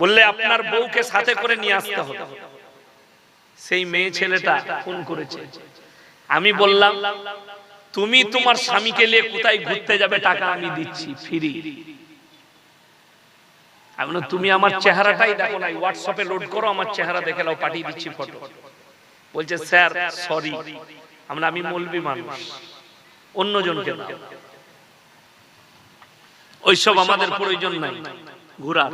বললে আপনার বউকে সাথে করে নিয়ে আসতে হবে। সেই মেয়ে ছেলেটা ফোন করেছে। আমি বললাম, তুমি তোমার স্বামীকে নিয়ে কোথায় ঘুরতে যাবে টাকা আমি দিচ্ছি, ফ্রি। আমি তুমি আমার চেহারাটাই দেখো না হোয়াটসঅ্যাপে লোড করো, আমার চেহারা দেখে নাও, পাঠিয়ে দিচ্ছি ফটো বলছে, স্যার সরি আমরা, আমি মলবি মানুষ, অন্যজনকে দাও ওইসব আমাদের প্রয়োজন নাই। ঘুরা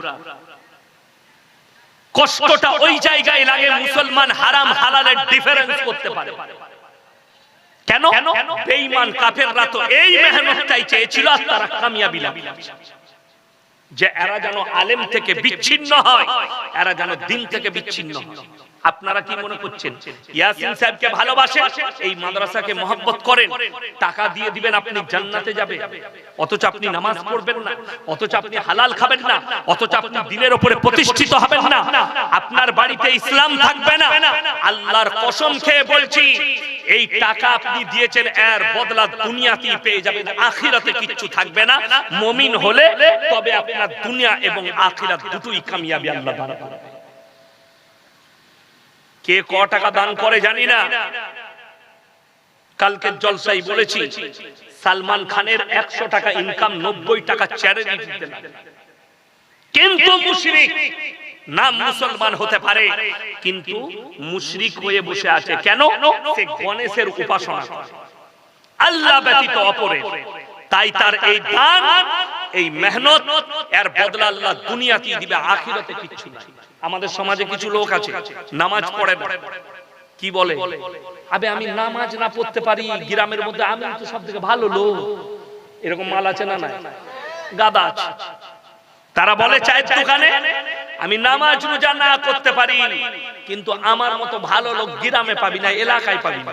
কষ্টটা ওই জায়গায় লাগে মুসলমান হারাম হালালের ডিফারেন্স করতে পারে। কেন? বেঈমান কাফেররা তো এই মেহনতটাই চেয়েছিল আর তারা কামিয়াবি লাভ যে এরা যেন আলেম থেকে বিচ্ছিন্ন হয় এরা যেন দিন থেকে বিচ্ছিন্ন হয়। আপনারা কি মনে করছেন? ইয়াসিন সাহেবকে ভালোবাসেন? এই মাদ্রাসাকে মহব্বত করেন। টাকা দিয়ে দিবেন আপনি জান্নাতে যাবে। অথচ আপনি নামাজ পড়বেন না। অথচ আপনি হালাল খাবেন না। অথচ আপনি দিনের উপরে প্রতিষ্ঠিত হবেন না। আপনার বাড়িতে ইসলাম থাকবে না। আল্লাহর কসম খেয়ে বলছি এই টাকা আপনি দিয়েছেন এর বদলা দুনিয়াতেই পেয়ে যাবেন আখিরাতে কিচ্ছু থাকবে না। মমিন হলে তবে আপনার দুনিয়া এবং আখিরাত দুটোই কামিয়াবি আল্লাহ দান। কে ক টাকা দান করে জানি না। কালকে জলসাই বলেছি, সালমান খানের একশো টাকা ইনকাম নব্বই টাকা চ্যারিটি কিন্তু মুশরিক নাম মুসলমান হতে পারে, কিন্তু মুশরিক হয়ে বসে আছে। কেন? সে গণেশের উপাসনা আল্লাহ ব্যতীত অপরে তাই তার এই দান এই মেহনত, এর বদলা আল্লাহ দুনিয়াতেই দিবে, আখিরাতে কিচ্ছু নাই। আমাদের সমাজে কিছু লোক আছে, নামাজ পড়ে না। কি বলে? আবে আমি নামাজ না পড়তে পারি, গ্রামের মধ্যে আমি তো সব থেকে ভালো লোক। এরকম মাল আছে না না গাদা আছে। তারা বলে, চায়ের দোকানে আমি নামাজ রোজা না করতে পারি, কিন্তু আমার মতো ভালো লোক গ্রামে পাবি না, এলাকায় পাবি না।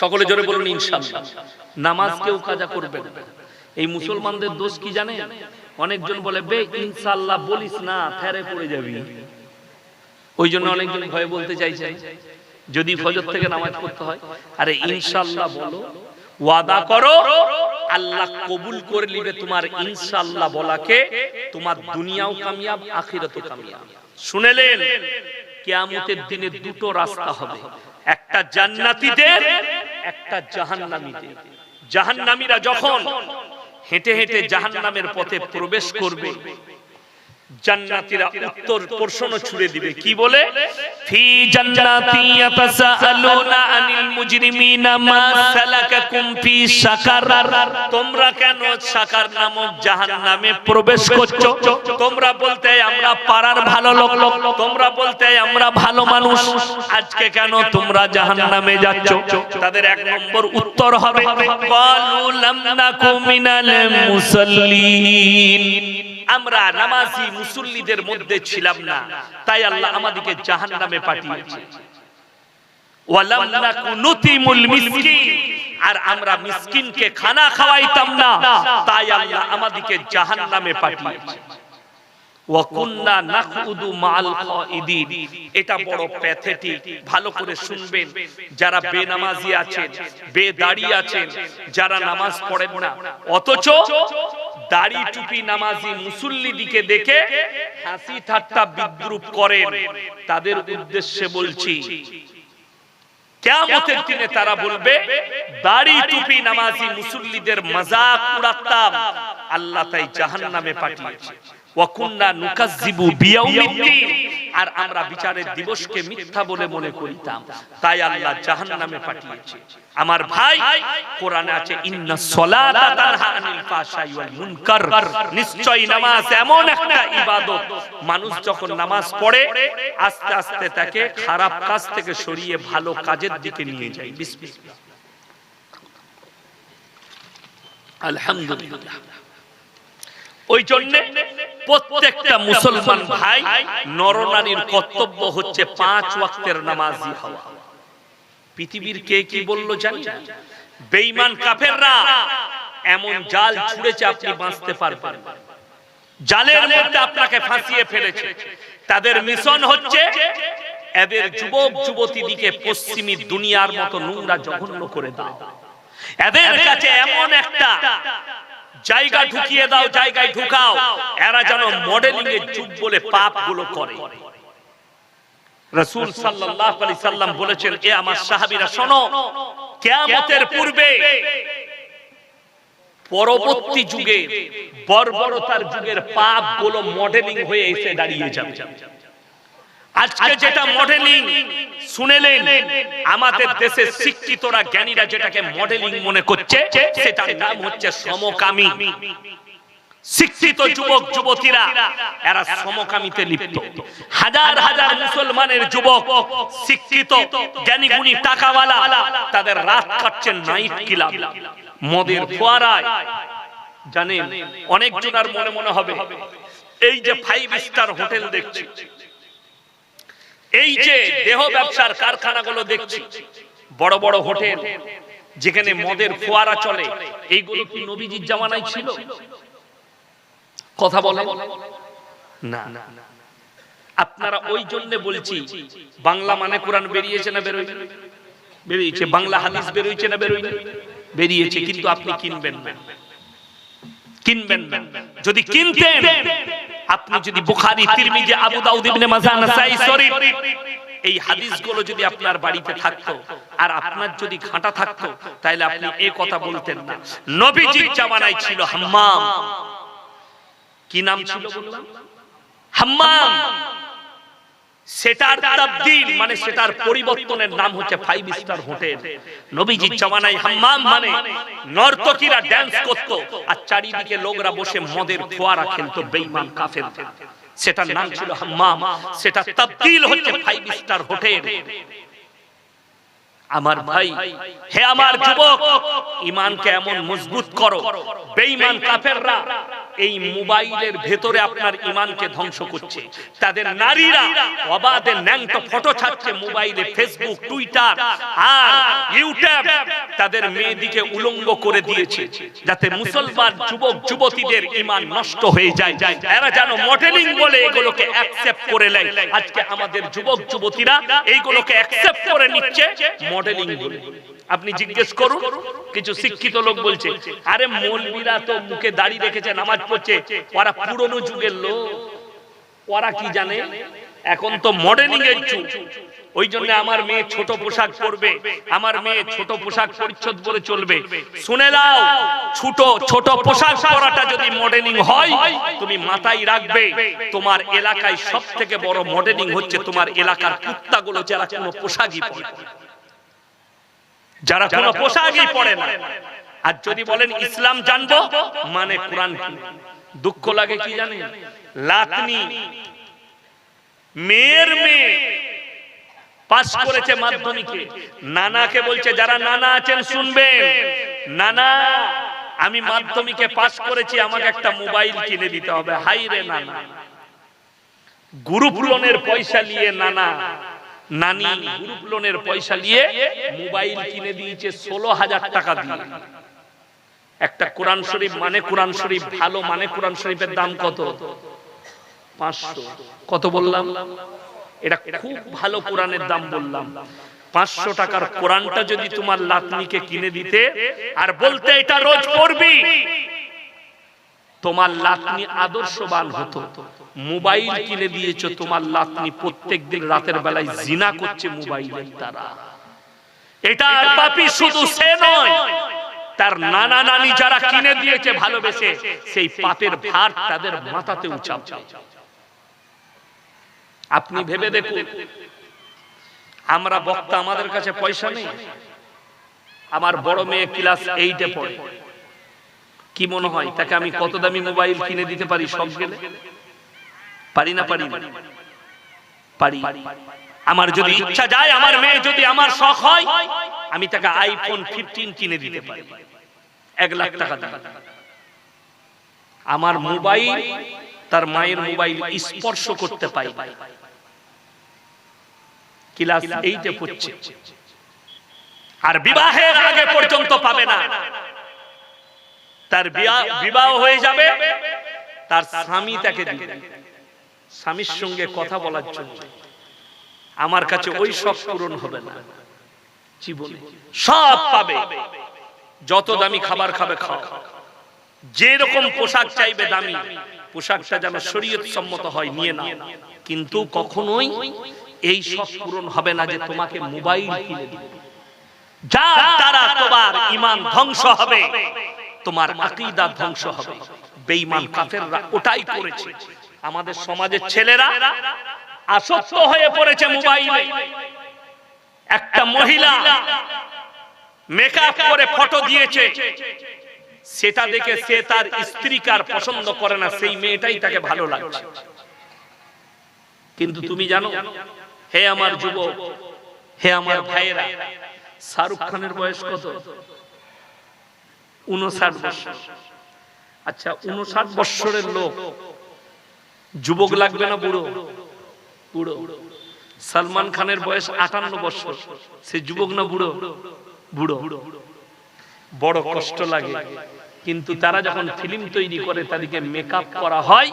সকলে জোরে বলুন ইনশাআল্লাহ। নামাজ কেউ কাজা করবে এই মুসলমানদের দোষ কি জানে অনেকজন বলে বে ইনশাআল্লাহ বলিস না ফেরে পড়ে যাবি। ওই জন্য অনেকজন ভয়ে বলতে চাইছে যদি ফজর থেকে নামাজ পড়তে হয় আরে ইনশাআল্লাহ বলো ওয়াদা করো আল্লাহ কবুল করে নিবে তোমার ইনশাআল্লাহ বলাকে তোমার দুনিয়াও কামিয়াব আখিরাতও কামিয়াব। শুনেলেন কিয়ামতের দিনে দুটো রাস্তা হবে। একটা জান্নাতীদের একটা জাহান্নামীদের। জাহান্নামীরা যখন হেঁটে হেঁটে জাহান্নামের পথে প্রবেশ করবে জান্নাতীরা উত্তর প্রশ্ন ছুড়ে দিবে। কি বলে? ফি জান্নাতি ইয়াতাসাআলুনা আনিল মুজরিমিনা মা সালাকাকুম ফি সাকার তোমরা কেন সাকার নামক জাহান্নামে প্রবেশ করছ? তোমরা বলতে আমরা পাড়ার ভালো লোক। তোমরা বলতে আমরা ভালো মানুষ। আজকে কেন তোমরা জাহান্নামে যাচ্ছ? তাদের এক নম্বর উত্তর হবে ক্বালু লাম নাকু মিনাল মুসাল্লিন। আমরা নামাজি মুসল্লিদের মধ্যে ছিলাম না, তাই আল্লাহ আমাদেরকে পাঠিয়েছে। নাকু নুতিমুল মিসকিন, আর আমরা মিসকিনকে খানা খাওয়াইতাম না, তাই আল্লাহ আমাদেরকে পাঠিয়েছে। নাকুদু মাল খাইদিন এটা বড় ভালো করে শুনবেন। যারা বেনামাজি আছেন, বেদাড়ি আছেন, যারা নামাজ পড়েন না, অথচ দাড়ি টুপি নামাজি মুসল্লি দিকে দেখে হাসি ঠাট্টা বিদ্রুপ করেন তাদের উদ্দেশ্যে বলছি কেমতের দিনে তারা বলবে, দাড়ি টুপি নামাজি মুসল্লিদের মজাক উড়াতাম, আল্লাহ তাই জাহান্নামে পাঠিয়েছে। ওয়াকুন্না নুকাজ্জিবু বিয়াউমিদ্দিন। আর আমরা বিচারের দিবসকে মিথ্যা বলে মনে করিতাম। তাই আল্লাহ জাহান্নামে পাঠিয়েছে। আমার ভাই, কোরআনে আছে, ইন্না সলাতা তানহা আনিল ওয়াল মুনকার। নিশ্চয়ই নামাজ এমন একটা ইবাদত। মানুষ যখন নামাজ পড়ে, আস্তে আস্তে তাকে খারাপ কাজ থেকে সরিয়ে ভালো কাজের দিকে নিয়ে যায়। বিসমিল্লাহ। আলহামদুলিল্লাহ। ওই জন্য প্রত্যেকটা মুসলমান ভাই নরনারীর কর্তব্য হচ্ছে পাঁচ ওয়াক্তের নামাজি হওয়া। পৃথিবীর কে কি বলল জানি বেঈমান কাফেররা এমন জাল ছুঁড়েছে আপনি বাঁচতে পারবেন জালের মধ্যে আপনাকে ফাঁসিয়ে ফেলেছে। তাদের মিশন হচ্ছে এদের যুবক যুবতীদিকে পশ্চিমী দুনিয়ার মতো নোংরা জঘন্য করে দাও। এদের কাছে এমন একটা জায়গা ঢুকিয়ে দাও জায়গায় ঢুকাও। এরা যেন মডেলিং এর যুগ বলে পাপগুলো করে। রসুল সাল্লাল্লাহু আলাইহি সাল্লাম বলেছেন এ আমার সাহাবীরা শোনো কিয়ামতের পূর্বে পরবর্তী যুগে বর্বরতার যুগের পাপগুলো মডেলিং হয়ে এসে দাঁড়িয়ে যাবে। আজকে যেটা মডেলিং শুনেলেন আমাদের দেশের শিক্ষিতরা জ্ঞানীরা যেটাকে মডেলিং মনে করছে সেটার নাম হচ্ছে সমকামী। শিক্ষিত যুবক যুবতীরা এরা সমকামিতে লিপ্ত। হাজার হাজার মুসলমানের যুবক শিক্ষিত জ্ঞানী গুণী টাকাওয়ালা তাদের রাত কাটছেন নাইট ক্লাব। মদের ফোয়ারায় জানেন অনেক জনার মনে মনে হবে এই যে ফাইভ স্টার হোটেল দেখছি। এই যে দেহ ব্যবসার কারখানাগুলো দেখছি। বড় বড় হোটেল যেখানে মদের ফোয়ারা চলে। এইগুলো কি নবীজির জামানায় ছিল? কথা বলে না। আপনারা ওই জন্য বলছি বাংলা মানে কোরআন বেরিয়েছে না বেরোয় বেরিয়েছে বাংলা হাদিস বেরোয়েছে না বেরোয় বেরিয়েছে কিন্তু আপনি কিনবেন না। কিনবেন না। যদি কিনতেন আপনি যদি বুখারী তিরমিজি আবু দাউদ ইবনে মাজাহ নাসাই শরীফ এই হাদিসগুলো যদি আপনার বাড়িতে থাকতো আর আপনার যদি ঘাটা থাকতো তাহলে আপনি এই কথা বলতেন না। নবীজির জামানায় ছিল হাম্মাম। কি নাম ছিল? বললাম? হাম্মাম। সেটার তাবদিল মানে সেটার পরিবর্তনের নাম হচ্ছে ফাইভ স্টার হোটেল নবীজির জামানায় হাম্মাম মানে নর্তকীরা ড্যান্স করত, আর চারিদিকে লোকরা বসে মদের ফোয়ারা খেলতো, বেঈমান, কাফের। সেটার নাম ছিল হাম্মাম। সেটা তাবদিল হচ্ছে ফাইভ স্টার হোটেল আমার ভাই, হে আমার যুবক ইমানকে এমন মজবুত করো, বেঈমান, কাফেররা এই মোবাইলের ভেতরে আপনার ইমানকে ধ্বংস করছে। তাদের নারীরা অবাধে ন্যাংটো ফটো ছাড়ছে মোবাইলে ফেসবুক টুইটার আর ইউটিউব তাদের মেয়েদিকে উলঙ্গ করে দিয়েছে যাতে মুসলমান যুবক, যুবতীদের ইমান নষ্ট হয়ে যায়। এরা যেন মডেলিং বলে এগুলোকে অ্যাকসেপ্ট করে নেয়। আজকে আমাদের যুবক, যুবতীরা এইগুলোকে অ্যাকসেপ্ট করে নিচ্ছে মডেলিং বলে। আপনি জিজ্ঞেস করুন, কিছু শিক্ষিত লোক বলছে, আরে মৌলবীরা তো মুখে দাড়ি রেখেছে নামাজ পড়ছে ওরা পুরনো যুগের লোক। ওরা কি জানে? এখন তো মডেলিং এর যুগ। ওই জন্য আমার মেয়ে ছোট পোশাক পরবে, আমার মেয়ে ছোট পোশাক পরিচ্ছদ করে চলবে। শুনে দাও ছোট ছোট পোশাক পরাটা যদি মডেলিং হয়, তুমি মাথায় রাখবে, তোমার এলাকায় সব থেকে বড় মডেলিং হচ্ছে তোমার এলাকার কুত্তাগুলো যারা কোনো পোশাকই পরে। যারা কোনো পোশাকই পড়ে না। আর যদি বলেন ইসলাম জানব মানে কোরআন দুঃখ লাগে কি জানেন? লাতনি। মেয়ের মেয়ে পাস করেছে মাধ্যমিকে। নানাকে বলছে যারা নানা আছেন শুনবেন। নানা আমি মাধ্যমিকে পাস করেছি আমাকে একটা মোবাইল কিনে দিতে হবে। হাই রে নানা। গ্রুপ লোনের পয়সা নিয়ে নানা। নানি। গ্রুপ লোনের পয়সা নিয়ে মোবাইল কিনে দিয়েছে ষোলো হাজার টাকা দিয়ে। একটা কোরআন শরীফ মানে কোরআন শরীফ, ভালো মানে কোরআন শরীফের দাম কত? পাঁচশো। কত বললাম? এটা খুব ভালো কোরআনের দাম বললাম। পাঁচশো টাকার কোরআনটা যদি তোমার লাতনিকে কিনে দিতে আর বলতে এটা রোজ পড়বি, তোমার লাতনি আদর্শবান হতো। মোবাইল কিনে দিয়েছ, তোমার লাতনি প্রত্যেকদিন রাতের বেলায় জিনা করছে মোবাইলের দ্বারা। এটা আর পাপি শুধু সে নয় তার নানা নানি যারা কিনে দিয়েছে ভালোবেসে সেই পাপের ভার তাদের মাথাতে উঠাচ্ছে আপনি ভেবে দেখুন আমরা বক্তা আমাদের কাছে পয়সা নেই। আমার বড় মেয়ে ক্লাস এইটে পড়ে। কি মনে হয় তাকে আমি কত দামি মোবাইল কিনে দিতে পারি সব গেলে? পারি না পারি পারি আমার যদি ইচ্ছা যায় আমার মেয়ে যদি আমার শখ হয় আমি তাকে আইফোন ফিফটিন কিনে দিতে পারি। এক লাখ টাকা দিয়ে আমার মোবাইল তার মায়ের মোবাইল স্পর্শ করতে পাই ক্লাস এইটে পড়ছে। আর বিবাহের আগে পর্যন্ত পাবে না। তার বিবাহ হয়ে যাবে। তার স্বামী তাকে দিবে। স্বামীর সঙ্গে কথা বলার জন্য। আমার কাছে ওই সব পূরণ হবে না। জীবনে। সব পাবে। যত দামি খাবার খাবে খাও। যে রকম পোশাক চাইবে দামি পোশাকটা যেন শরীয়ত সম্মত হয় নিয়ে না কিন্তু কখনোই এই সব পূরণ হবে না যে তোমাকে মোবাইল কিনে দিবে। যার দ্বারা তোমার ইমান ধ্বংস হবে তোমার আকীদা ধ্বংস হবে। বেঈমান কাফেররা ওটাই করেছে। আমাদের সমাজের ছেলেরা আসক্ত হয়ে পড়েছে মোবাইলে। একটা মহিলা মেকআপ করে ফটো দিয়েছে। সেটা দেখে সে তার স্ত্রীকে আর পছন্দ করে না। সেই মেয়েটাই তাকে ভালো লাগছে। কিন্তু তুমি জানো হে আমার যুবক হে আমার ভাইয়েরা শাহরুখ খানের বয়স কত? উনষাট বছর। আচ্ছা উনষাট বৎসরের লোক। যুবক লাগবে না বুড়ো? বুড়ো। সালমান খানের বয়স আটান্ন বছর সে যুবক না বুড়ো। বুড়ো। বড় কষ্ট লাগে। কিন্তু তারা যখন ফিল্ম তৈরি করে, তাদেরকে মেকআপ করা হয়,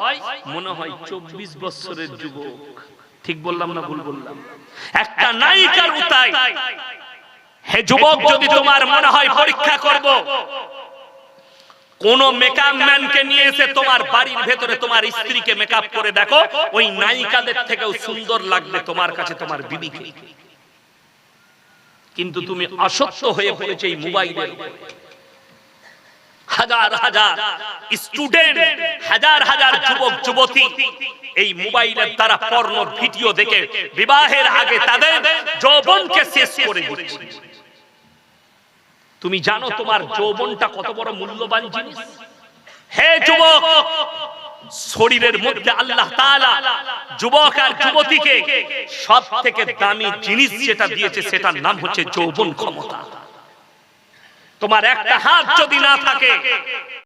মনে হয় চব্বিশ বছরের যুবক। ঠিক বললাম না ভুল বললাম? একটা নায়িকার হে যুবক, যদি তোমার মনে হয় পরীক্ষা করব, কোন মেকআপ ম্যানকে নিয়ে এসে তোমার বাড়ির ভেতরে তোমার স্ত্রীকে মেকআপ করে দেখো, ওই নায়িকাদের থেকেও সুন্দর লাগবে তোমার কাছে, তোমার বিবিকে। কিন্তু তুমি আসক্ত হয়ে পড়েছে এই মোবাইলের হাজার হাজার স্টুডেন্ট হাজার হাজার যুবক, যুবতী এই মোবাইলের দ্বারা পর্ণ ভিডিও দেখে বিবাহের আগে তাদের যৌবনকে শেষ করে দিচ্ছে। তুমি জানো তোমার যৌবনটা কত বড় মূল্যবান জিনিস? হে যুবক শরীরের মধ্যে আল্লাহ তাআলা যুবক আর যুবতীকে সব থেকে দামি জিনিস যেটা দিয়েছে, সেটার নাম হচ্ছে যৌবন ক্ষমতা। তোমার একটা হাত যদি না থাকে